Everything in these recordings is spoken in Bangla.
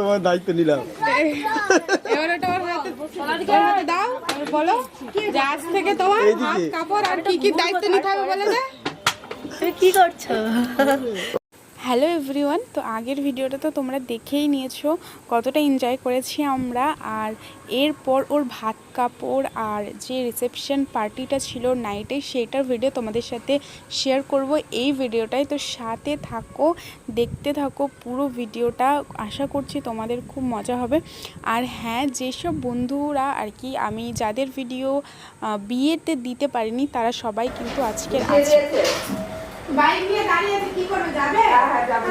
তোমার দায়িত্ব নিলাম। এবার ওটা ওর হাতে ওর হাতে দাও আর বলো যে আজ থেকে তোমার হাত কাপড় আর কি কি দায়িত্ব নিতে হবে বলে দে। কি করছ? হ্যালো এভরিওয়ান, তো আগের ভিডিওটা তো তোমরা দেখেই নিয়েছো কতটা এনজয় করেছি আমরা। আর এরপর ওর ভাত কাপড় আর যে রিসেপশন পার্টিটা ছিল নাইটে সেটার ভিডিও তোমাদের সাথে শেয়ার করব। এই ভিডিওটাই তো সাথে থাকো, দেখতে থাকো পুরো ভিডিওটা আশা করছি তোমাদের খুব মজা হবে। আর হ্যাঁ যেসব বন্ধুরা আর কি আমি যাদের ভিডিও বিয়েতে দিতে পারিনি, তারা সবাই কিন্তু আজকের আছে বাইক নিয়ে দাঁড়িয়ে আছে কি করবে যাবে? হ্যাঁ যাব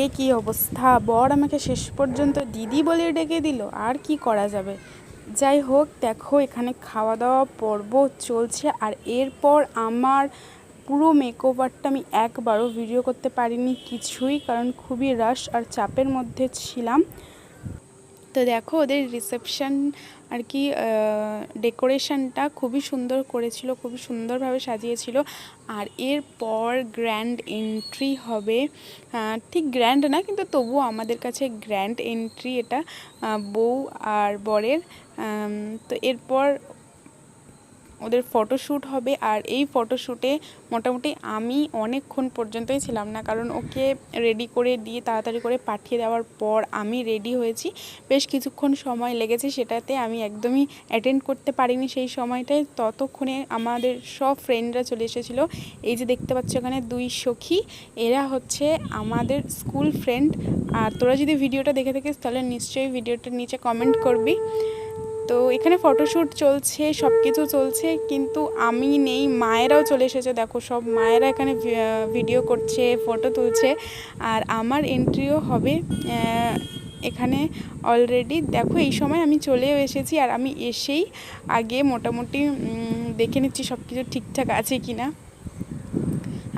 এ কি অবস্থা? বর আমাকে শেষ পর্যন্ত দিদি বলে ডেকে দিল আর কি করা যাবে? যাই হোক দেখো এখানে খাওয়া দাওয়া পর্ব চলছে আর এরপর আমার পুরো মেকওভারটা আমি একবারও ভিডিও করতে পারিনি কিছুই কারণ খুবই রাশ আর চাপের মধ্যে ছিলাম। তো দেখো, ওদের রিসেপশান আর কি ডেকোরেশনটা খুবই সুন্দর করেছিল, খুবই সুন্দরভাবে সাজিয়েছিল। আর এরপর গ্র্যান্ড এন্ট্রি হবে ঠিক গ্র্যান্ড না, কিন্তু তবুও আমাদের কাছে গ্র্যান্ড এন্ট্রি এটা বউ আর বরের। তো এরপর ওদের ফটোশ্যুট হবে আর এই ফটোশ্যুটে মোটামুটি আমি অনেকক্ষণ পর্যন্তই ছিলাম না। কারণ ওকে রেডি করে দিয়ে তাড়াতাড়ি করে পাঠিয়ে দেওয়ার পর আমি রেডি হয়েছি। বেশ কিছুক্ষণ সময় লেগেছে সেটাতে আমি একদমই অ্যাটেন্ড করতে পারিনি সেই সময়টায়। ততক্ষণে আমাদের সব ফ্রেন্ডরা চলে এসেছিল। এই যে দেখতে পাচ্ছ এখানে দুই সখী, এরা হচ্ছে আমাদের স্কুল ফ্রেন্ড আর তোরা যদি ভিডিওটা দেখে থাকিস, তাহলে নিশ্চয়ই ভিডিওটার নিচে কমেন্ট করবি। তো এখানে ফটোশ্যুট চলছে সব কিছু চলছে, কিন্তু আমি নেই, মায়েরাও চলে এসেছে, দেখো সব মায়েরা এখানে ভিডিও করছে ফটো তুলছে, আর আমার এন্ট্রিও হবে এখানে অলরেডি দেখো এই সময় আমি চলেও এসেছি, আর আমি এসেই আগে মোটামুটি দেখে নিচ্ছি সব কিছু ঠিকঠাক আছে কি না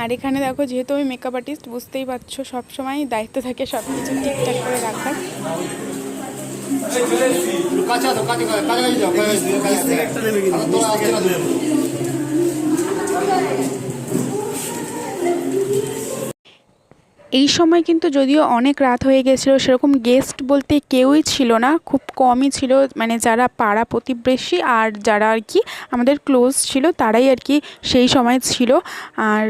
আর এখানে দেখো, যেহেতু আমি মেকআপ আর্টিস্ট বুঝতেই পারছ, সবসময় দায়িত্ব থাকে সব কিছু ঠিকঠাক করে রাখার। এই সময় কিন্তু যদিও অনেক রাত হয়ে গেছিল, সেরকম গেস্ট বলতে কেউই ছিল না, খুব কমই ছিল মানে যারা পাড়া প্রতিবেশী আর যারা আর কি আমাদের ক্লোজ ছিল, তারাই আর কি সেই সময় ছিল। আর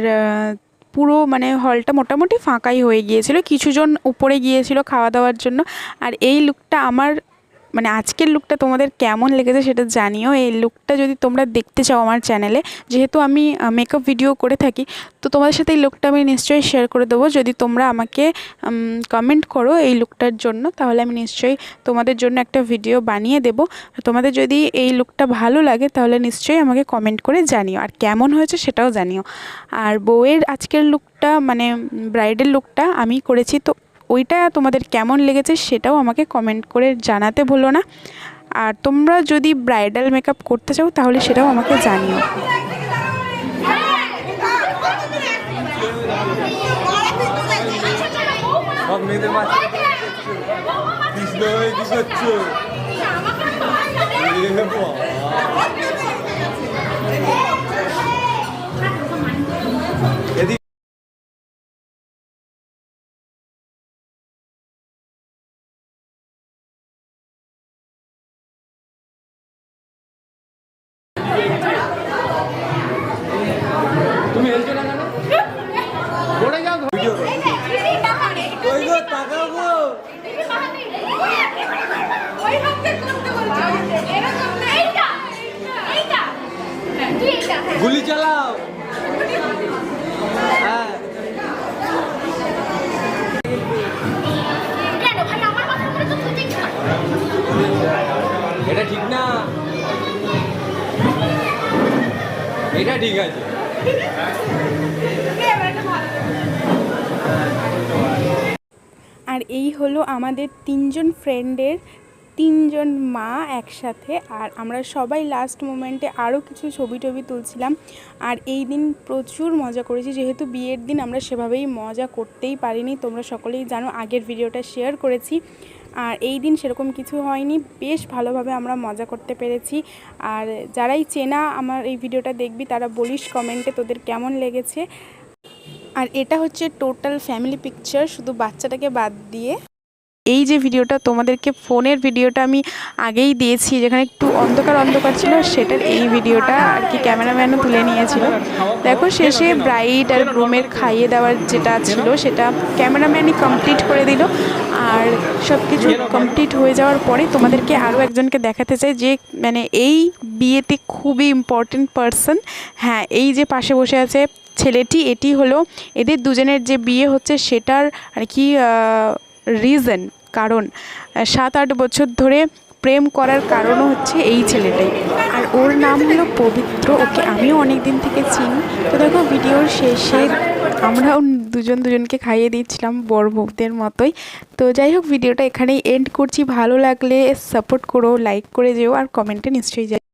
পুরো মানে হলটা মোটামুটি ফাঁকাই হয়ে গিয়েছিল। কিছুজন উপরে গিয়েছিল খাওয়া দাওয়ার জন্য। আর এই লুকটা আমার মানে আজকের লুকটা তোমাদের কেমন লেগেছে সেটা জানিও। এই লুকটা যদি তোমরা দেখতে চাও আমার চ্যানেলে যেহেতু আমি মেকআপ ভিডিও করে থাকি, তো তোমাদের সাথে এই লুকটা আমি নিশ্চয়ই শেয়ার করে দেবো। যদি তোমরা আমাকে কমেন্ট করো এই লুকটার জন্য, তাহলে আমি নিশ্চয়ই তোমাদের জন্য একটা ভিডিও বানিয়ে দেবো। তোমাদের যদি এই লুকটা ভালো লাগে, তাহলে নিশ্চয়ই আমাকে কমেন্ট করে জানিও। আর কেমন হয়েছে সেটাও জানিও। আর বউয়ের আজকের লুকটা মানে ব্রাইডাল লুকটা আমি করেছি, তো ওইটা তোমাদের কেমন লেগেছে সেটাও আমাকে কমেন্ট করে জানাতে ভুলো না। আর তোমরা যদি ব্রাইডাল মেকআপ করতে চাও তাহলে সেটাও আমাকে জানিও। কি তাকাও গুলি চালাও। হ্যাঁ। এটা ঠিক না। এটা ঠিক আছে। আর এই হলো আমাদের তিনজন ফ্রেন্ডের তিনজন মা একসাথে। আর আমরা সবাই লাস্ট মোমেন্টে আরও কিছু ছবি টবি তুলছিলাম। আর এই দিন প্রচুর মজা করেছি। যেহেতু বিয়ের দিন আমরা সেভাবেই মজা করতেই পারিনি, তোমরা সকলেই জানো আগের ভিডিওটা শেয়ার করেছি। আর এই দিন সেরকম কিছু হয়নি। বেশ ভালোভাবে আমরা মজা করতে পেরেছি। আর যারাই চেনা আমার এই ভিডিওটা দেখবি, তারা বলিস কমেন্টে তোদের কেমন লেগেছে। আর এটা হচ্ছে টোটাল ফ্যামিলি পিকচার শুধু বাচ্চাটাকে বাদ দিয়ে। এই যে ভিডিওটা তোমাদেরকে ফোনের ভিডিওটা আমি আগেই দিয়েছি, যেখানে একটু অন্ধকার অন্ধকার ছিল সেটার এই ভিডিওটা আর কি ক্যামেরাম্যানও তুলে নিয়েছিল। দেখো, শেষে ব্রাইড আর গ্রুমের খাইয়ে দেওয়ার যেটা ছিল, সেটা ক্যামেরাম্যানই কমপ্লিট করে দিল। আর সব কিছু কমপ্লিট হয়ে যাওয়ার পরে তোমাদেরকে আরও একজনকে দেখাতে চাই, যে মানে এই বিয়েতে খুবই ইম্পর্টেন্ট পার্সন হ্যাঁ এই যে পাশে বসে আছে ছেলেটি, এটি হলো এদের দুজনের যে বিয়ে হচ্ছে সেটার আর কি রিজন কারণ। সাত আট বছর ধরে প্রেম করার কারণও হচ্ছে এই ছেলেটাই আর ওর নাম হলো পবিত্র। ওকে আমিও অনেক দিন থেকে চিনি। তো দেখো, ভিডিওর শেষে আমরাও দুজন দুজনকে খাইয়ে দিচ্ছিলাম বর বউদের মতোই। তো যাই হোক, ভিডিওটা এখানেই এন্ড করছি। ভালো লাগলে সাপোর্ট করো লাইক করে যেও, আর কমেন্টে নিশ্চয়ই যাই